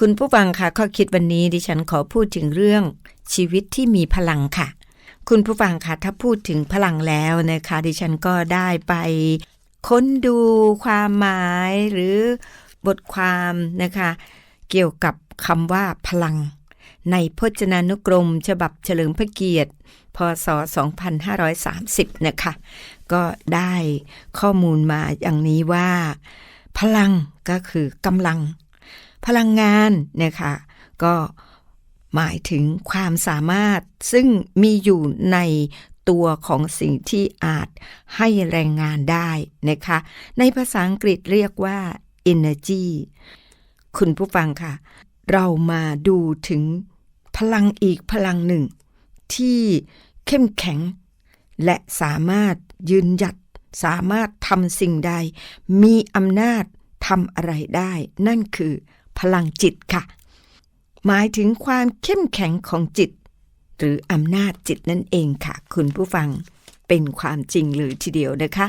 คุณผู้ฟังคะข้อคิดวันนี้ดิฉันขอพูดถึงเรื่องชีวิตที่มีพลังค่ะ คุณผู้ฟังคะถ้าพูดถึงพลังแล้วนะคะ ดิฉันก็ได้ไปค้นดูความหมายหรือบทความนะคะ เกี่ยวกับคำว่าพลัง ในพจนานุกรม ฉบับเฉลิมพระเกียรติ พศ 2530 นะคะ ก็ได้ข้อมูลมาอย่างนี้ว่า พลังก็คือกำลัง พลังงานนะคะก็หมายถึงความสามารถซึ่งมีอยู่ในตัวของสิ่งที่อาจให้แรงงานได้นะคะ ในภาษาอังกฤษเรียกว่า energy คุณผู้ฟังค่ะ เรามาดูถึงพลังอีกพลังหนึ่ง ที่เข้มแข็ง และสามารถยืนหยัด สามารถทำสิ่งใด มีอำนาจทำอะไรได้ นั่นคือ พลังจิตค่ะ หมายถึงความเข้มแข็งของจิต หรืออำนาจจิตนั่นเองค่ะ คุณผู้ฟังเป็นความจริงเลยทีเดียวนะคะ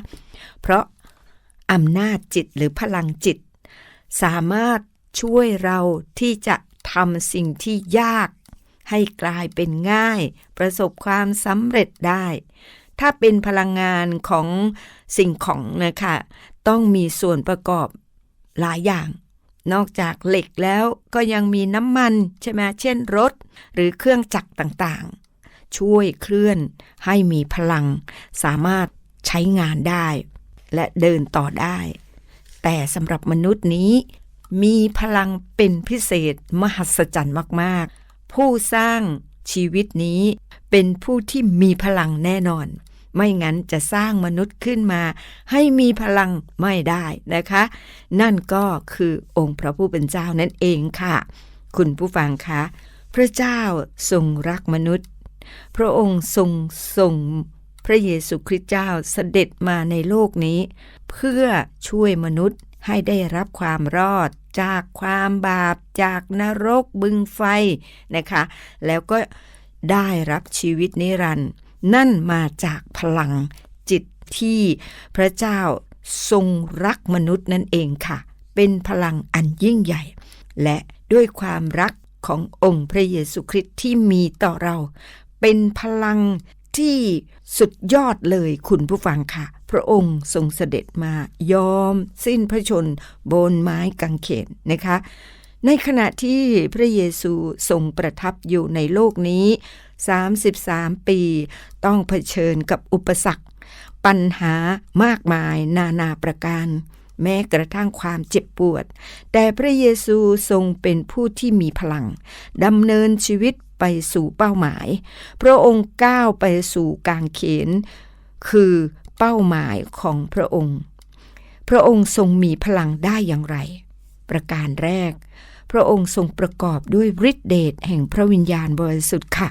เพราะอำนาจจิตหรือพลังจิต สามารถช่วยเราที่จะทำสิ่งที่ยาก ให้กลายเป็นง่าย ประสบความสำเร็จได้ ถ้าเป็นพลังงานของสิ่งของนะคะ ต้องมีส่วนประกอบหลายอย่าง นอกจากเหล็กแล้วก็ยังมีน้ำมันใช่ไหมเช่นรถ หรือเครื่องจักรต่างๆ ช่วยเคลื่อนให้มีพลัง สามารถใช้งานได้ และเดินต่อได้ แต่สำหรับมนุษย์นี้ มีพลังเป็นพิเศษมหัศจรรย์มากๆ ผู้สร้างชีวิตนี้เป็นผู้ที่มีพลังแน่นอน ไม่งั้นจะสร้างมนุษย์ขึ้นมา ให้มีพลังไม่ได้นะคะ นั่นก็คือองค์พระผู้เป็นเจ้านั่นเองค่ะ คุณผู้ฟังคะ พระเจ้าทรงรักมนุษย์ พระองค์ทรงส่งพระเยซูคริสต์เจ้าเสด็จมาในโลกนี้ เพื่อช่วยมนุษย์ให้ได้รับความรอดจากความบาปจากนรกบึงไฟนะคะ แล้วก็ได้รับชีวิตนิรันดร์ นั่นมาจากพลังจิตที่พระเจ้าทรงรักมนุษย์นั่นเองค่ะ เป็นพลังอันยิ่งใหญ่ และด้วยความรักขององค์พระเยซูคริสต์ที่มีต่อเรา เป็นพลังที่สุดยอดเลยคุณผู้ฟังค่ะ พระองค์ทรงเสด็จมายอม สิ้นพระชนบนไม้กางเขนนะคะ ในขณะที่พระเยซูทรงประทับอยู่ในโลกนี้ 33 ปี ต้องเผชิญกับอุปสรรค ปัญหามากมายนานาประการ แม้กระทั่งความเจ็บปวด แต่พระเยซูทรงเป็นผู้ที่มีพลังดำเนินชีวิตไปสู่เป้าหมาย พระองค์ก้าวไปสู่กางเขน คือเป้าหมายของพระองค์ พระองค์ทรงมีพลังได้อย่างไร ประการแรก พระองค์ทรงประกอบด้วยฤทธิเดชแห่งพระวิญญาณบริสุทธิ์ค่ะ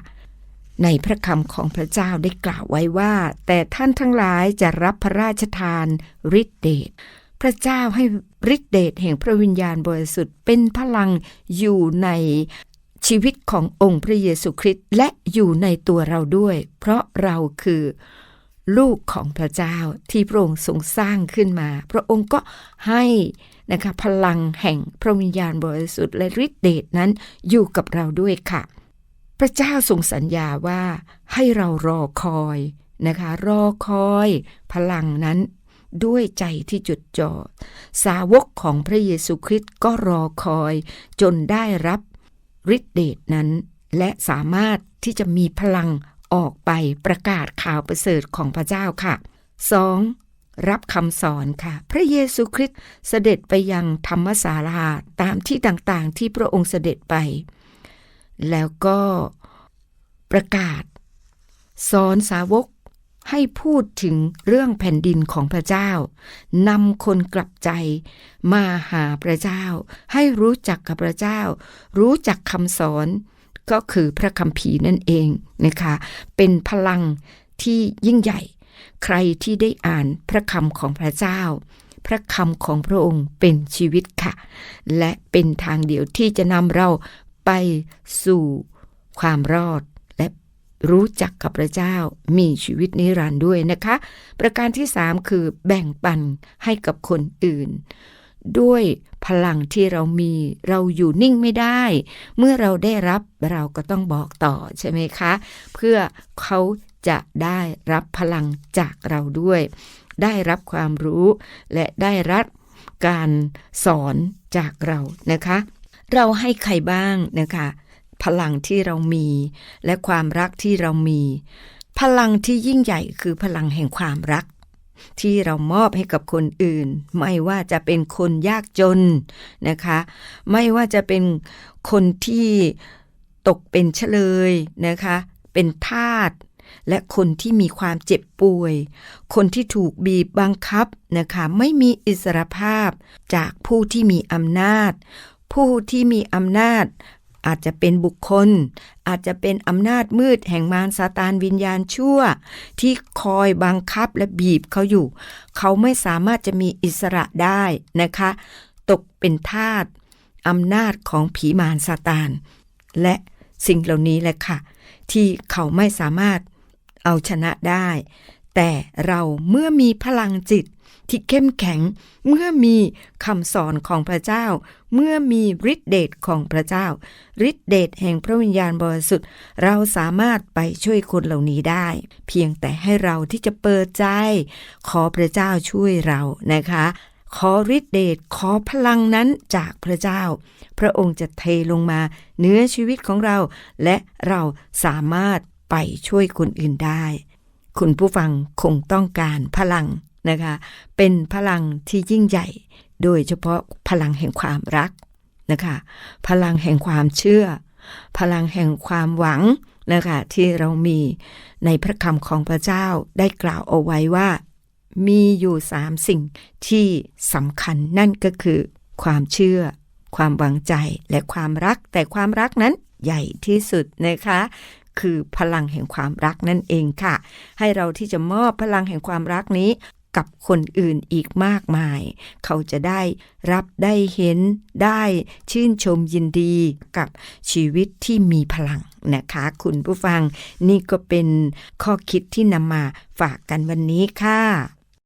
ในพระคำของพระเจ้าได้กล่าวไว้ว่า แต่ท่านทั้งหลายจะรับพระราชทานฤทธิเดชพระเจ้าให้ฤทธิเดชแห่งพระวิญญาณบริสุทธิ์เป็นพลังอยู่ในชีวิตขององค์พระเยซูคริสต์และอยู่ในตัวเราด้วย เพราะเราคือลูกของพระเจ้าที่พระองค์ทรงสร้างขึ้นมา พระองค์ก็ให้นะคะพลังแห่งพระวิญญาณบริสุทธิ์และฤทธิเดชนั้นอยู่กับเราด้วยค่ะ พระเจ้าทรงสัญญาว่าให้เรารอคอยนะคะ รอคอยพลังนั้นด้วยใจที่จดจ่อสาวกของพระเยซูคริสต์ก็รอคอย จนได้รับฤทธิเดชนั้น และสามารถที่จะมีพลังออกไปประกาศข่าวประเสริฐของพระเจ้าค่ะ 2. รับคำสอนค่ะ พระเยซูคริสต์เสด็จไปยังธรรมศาลาตามที่ต่างๆ ที่พระองค์เสด็จไป แล้วก็ประกาศ สอนสาวกให้พูดถึงเรื่องแผ่นดินของพระเจ้านำคนกลับใจมาหาพระเจ้า ให้รู้จักกับพระเจ้า รู้จักคำสอนก็คือพระคัมภีร์นั่นเองนะคะ เป็นพลังที่ยิ่งใหญ่ ใครที่ได้อ่านพระคำของพระเจ้า พระคำของพระองค์เป็นชีวิตค่ะ และเป็นทางเดียวที่จะนำเรา ไปสู่ความรอดและรู้จักกับพระเจ้ามีชีวิตนิรันดร์ด้วยนะคะ ประการที่สามคือแบ่งปันให้กับคนอื่น ด้วยพลังที่เรามีเราอยู่นิ่งไม่ได้ เมื่อเราได้รับเราก็ต้องบอกต่อใช่ไหมคะ เพื่อเขาจะได้รับพลังจากเราด้วย ได้รับความรู้และได้รับการสอนจากเรานะคะ เราให้ใครบ้างนะคะพลังที่เรามี และความรักที่เรามี พลังที่ยิ่งใหญ่คือพลังแห่งความรัก ที่เรามอบให้กับคนอื่น ไม่ว่าจะเป็นคนยากจนนะคะ ไม่ว่าจะเป็นคนที่ตกเป็นเฉลยนะคะ เป็นทาสและคนที่มีความเจ็บป่วย คนที่ถูกบีบบังคับนะคะ ไม่มีอิสรภาพจากผู้ที่มีอำนาจ ผู้ที่มีอำนาจ อาจจะเป็นบุคคล อาจจะเป็นอำนาจมืดแห่งมารซาตานวิญญาณชั่ว ที่คอยบังคับและบีบเขาอยู่ เขาไม่สามารถจะมีอิสระได้นะคะ ตกเป็นทาสอำนาจของผีมารซาตาน และสิ่งเหล่านี้แหละค่ะ ที่เขาไม่สามารถเอาชนะได้ แต่เราเมื่อมีพลังจิตที่เข้มแข็ง เมื่อมีคำสอนของพระเจ้า เมื่อมีฤทธิเดชของพระเจ้าฤทธิเดชแห่งพระวิญญาณบริสุทธิ์เราสามารถไปช่วยคนเหล่านี้ได้ เพียงแต่ให้เราที่จะเปิดใจ ขอพระเจ้าช่วยเรานะคะขอฤทธิเดชขอพลังนั้นจากพระเจ้า พระองค์จะเทลงมาเนื้อชีวิตของเรา และเราสามารถไปช่วยคนอื่นได้ คุณผู้ฟังคงต้องการพลังนะคะ เป็นพลังที่ยิ่งใหญ่ โดยเฉพาะพลังแห่งความรักนะคะ พลังแห่งความเชื่อ พลังแห่งความหวังนะคะที่เรามีในพระคำของพระเจ้าได้กล่าวเอาไว้ว่า มีอยู่สามสิ่งที่สำคัญนั่นก็คือ ความเชื่อ ความหวังใจและความรัก แต่ความรักนั้นใหญ่ที่สุดนะคะ คือพลังแห่งความรักนั่นเองค่ะ ให้เราที่จะมอบพลังแห่งความรักนี้กับคนอื่นอีกมากมาย เขาจะได้รับได้เห็นได้ชื่นชมยินดีกับชีวิตที่มีพลังนะคะ คุณผู้ฟังนี่ก็เป็นข้อคิดที่นำมาฝากกันวันนี้ค่ะ